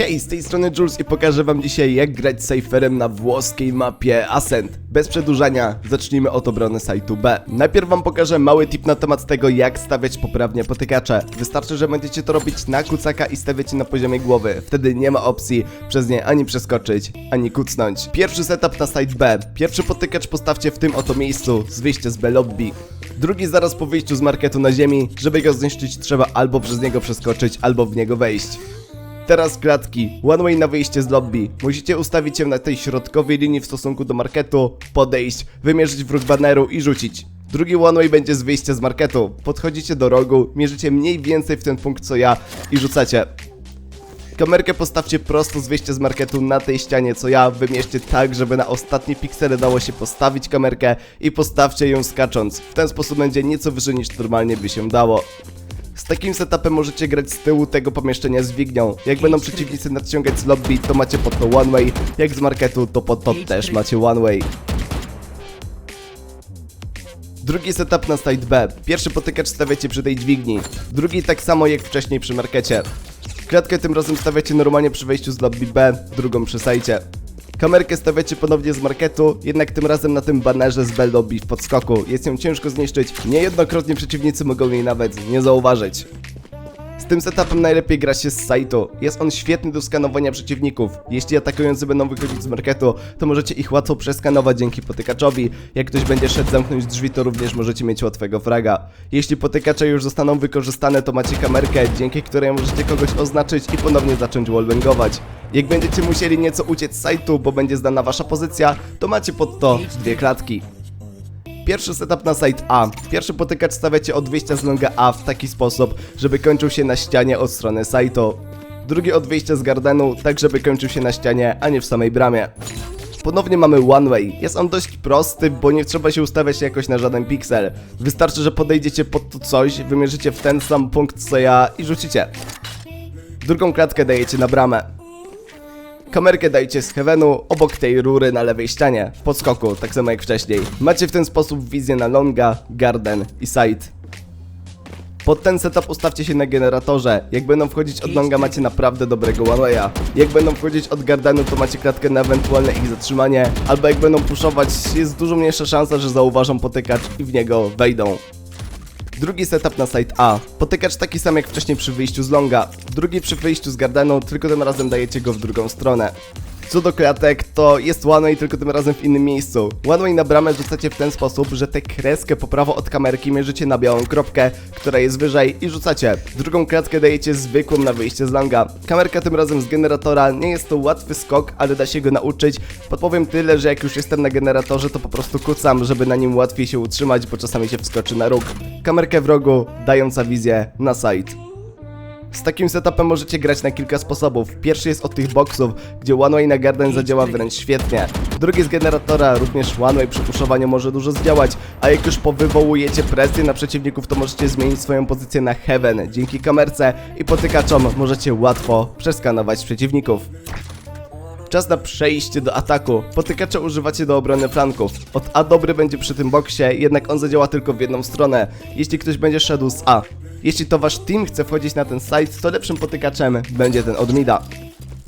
Hej, z tej strony Jules i pokażę wam dzisiaj jak grać Cypherem na włoskiej mapie Ascent. Bez przedłużania, zacznijmy od obrony sajtu B. Najpierw wam pokażę mały tip na temat tego jak stawiać poprawnie potykacze. Wystarczy, że będziecie to robić na kucaka i stawiacie na poziomie głowy. Wtedy nie ma opcji przez nie ani przeskoczyć, ani kucnąć. Pierwszy setup na site B. Pierwszy potykacz postawcie w tym oto miejscu, z wyjścia z B lobby. Drugi zaraz po wyjściu z marketu na ziemi, żeby go zniszczyć trzeba albo przez niego przeskoczyć, albo w niego wejść. Teraz klatki. One way na wyjście z lobby. Musicie ustawić się na tej środkowej linii w stosunku do marketu, podejść, wymierzyć wróg baneru i rzucić. Drugi one way będzie z wyjścia z marketu. Podchodzicie do rogu, mierzycie mniej więcej w ten punkt co ja i rzucacie. Kamerkę postawcie prosto z wyjścia z marketu na tej ścianie co ja, wymierzcie tak, żeby na ostatnie piksele dało się postawić kamerkę i postawcie ją skacząc. W ten sposób będzie nieco wyżej niż normalnie by się dało. Z takim setupem możecie grać z tyłu tego pomieszczenia z wignią. Jak będą przeciwnicy nadciągać z lobby, to macie pod to one way, jak z marketu, to pod to też macie one way. Drugi setup na site B. Pierwszy potykacz stawiacie przy tej dźwigni. Drugi tak samo jak wcześniej przy markecie. Klatkę tym razem stawiacie normalnie przy wejściu z lobby B, drugą przy sajcie. Kamerkę stawiacie ponownie z marketu, jednak tym razem na tym banerze z B lobby w podskoku. Jest ją ciężko zniszczyć, niejednokrotnie przeciwnicy mogą jej nawet nie zauważyć. Z tym setupem najlepiej gra się z sajtu. Jest on świetny do skanowania przeciwników. Jeśli atakujący będą wychodzić z marketu, to możecie ich łatwo przeskanować dzięki potykaczowi. Jak ktoś będzie szedł zamknąć drzwi, to również możecie mieć łatwego fraga. Jeśli potykacze już zostaną wykorzystane, to macie kamerkę, dzięki której możecie kogoś oznaczyć i ponownie zacząć wallbangować. Jak będziecie musieli nieco uciec z sajtu, bo będzie zdana wasza pozycja, to macie pod to dwie klatki. Pierwszy setup na site A. Pierwszy potykacz stawiacie od wyjścia z longa A w taki sposób, żeby kończył się na ścianie od strony sajtu. Drugi od wyjścia z gardenu, tak żeby kończył się na ścianie, a nie w samej bramie. Ponownie mamy one way. Jest on dość prosty, bo nie trzeba się ustawiać jakoś na żaden piksel. Wystarczy, że podejdziecie pod to coś, wymierzycie w ten sam punkt co ja i rzucicie. Drugą klatkę dajecie na bramę. Kamerkę dajcie z heavenu obok tej rury na lewej ścianie, w podskoku, tak samo jak wcześniej. Macie w ten sposób wizję na longa, garden i side. Pod ten setup ustawcie się na generatorze. Jak będą wchodzić od longa macie naprawdę dobrego one-waya. Jak będą wchodzić od gardenu to macie klatkę na ewentualne ich zatrzymanie. Albo jak będą puszować jest dużo mniejsza szansa, że zauważą potykacz i w niego wejdą. Drugi setup na site A. Potykacz taki sam jak wcześniej przy wyjściu z longa. Drugi przy wyjściu z gardenu, tylko tym razem dajecie go w drugą stronę. Co do klatek, to jest one way tylko tym razem w innym miejscu. One way na bramę rzucacie w ten sposób, że tę kreskę po prawo od kamerki mierzycie na białą kropkę, która jest wyżej i rzucacie. Drugą klatkę dajecie zwykłą na wyjście z longa. Kamerka tym razem z generatora, nie jest to łatwy skok, ale da się go nauczyć. Podpowiem tyle, że jak już jestem na generatorze, to po prostu kucam, żeby na nim łatwiej się utrzymać, bo czasami się wskoczy na róg. Kamerkę w rogu, dająca wizję na side. Z takim setupem możecie grać na kilka sposobów. Pierwszy jest od tych boksów, gdzie One Way na Garden zadziała wręcz świetnie. Drugi z generatora, również One Way przy puszowaniu może dużo zdziałać, a jak już powywołujecie presję na przeciwników, to możecie zmienić swoją pozycję na Heaven. Dzięki kamerce i potykaczom możecie łatwo przeskanować przeciwników. Czas na przejście do ataku. Potykacze używacie do obrony flanków. Od A dobry będzie przy tym boksie, jednak on zadziała tylko w jedną stronę, jeśli ktoś będzie szedł z A. Jeśli to wasz team chce wchodzić na ten site, to lepszym potykaczem będzie ten od mida.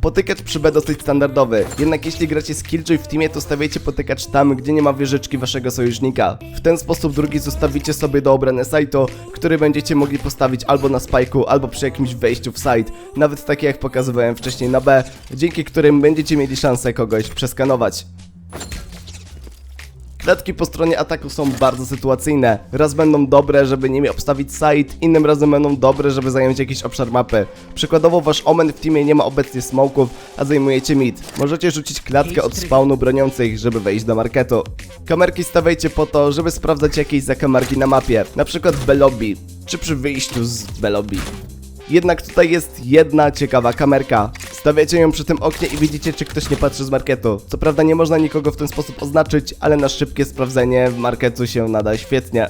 Potykacz przy B dosyć standardowy, jednak jeśli gracie z Killjoy w teamie, to stawiajcie potykacz tam, gdzie nie ma wieżyczki waszego sojusznika. W ten sposób drugi zostawicie sobie do obrony sajtu, który będziecie mogli postawić albo na spajku, albo przy jakimś wejściu w site, nawet takie jak pokazywałem wcześniej na B, dzięki którym będziecie mieli szansę kogoś przeskanować. Klatki po stronie ataku są bardzo sytuacyjne. Raz będą dobre, żeby nimi obstawić site, innym razem będą dobre, żeby zająć jakiś obszar mapy. Przykładowo wasz omen w teamie nie ma obecnie smoków, a zajmujecie mid. Możecie rzucić klatkę od spawnu broniących, żeby wejść do marketu. Kamerki stawiajcie po to, żeby sprawdzać jakieś zakamarki na mapie, na przykład w B-lobby, czy przy wyjściu z B-lobby. Jednak tutaj jest jedna ciekawa kamerka. Stawiacie ją przy tym oknie i widzicie, czy ktoś nie patrzy z marketu. Co prawda nie można nikogo w ten sposób oznaczyć, ale na szybkie sprawdzenie w marketu się nada świetnie.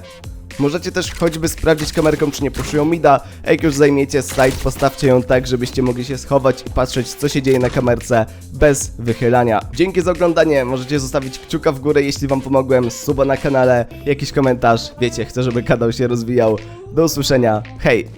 Możecie też choćby sprawdzić kamerką, czy nie puszują mida, jak już zajmiecie site, postawcie ją tak, żebyście mogli się schować i patrzeć, co się dzieje na kamerce, bez wychylania. Dzięki za oglądanie, możecie zostawić kciuka w górę, jeśli wam pomogłem, suba na kanale, jakiś komentarz, wiecie, chcę, żeby kanał się rozwijał. Do usłyszenia, hej!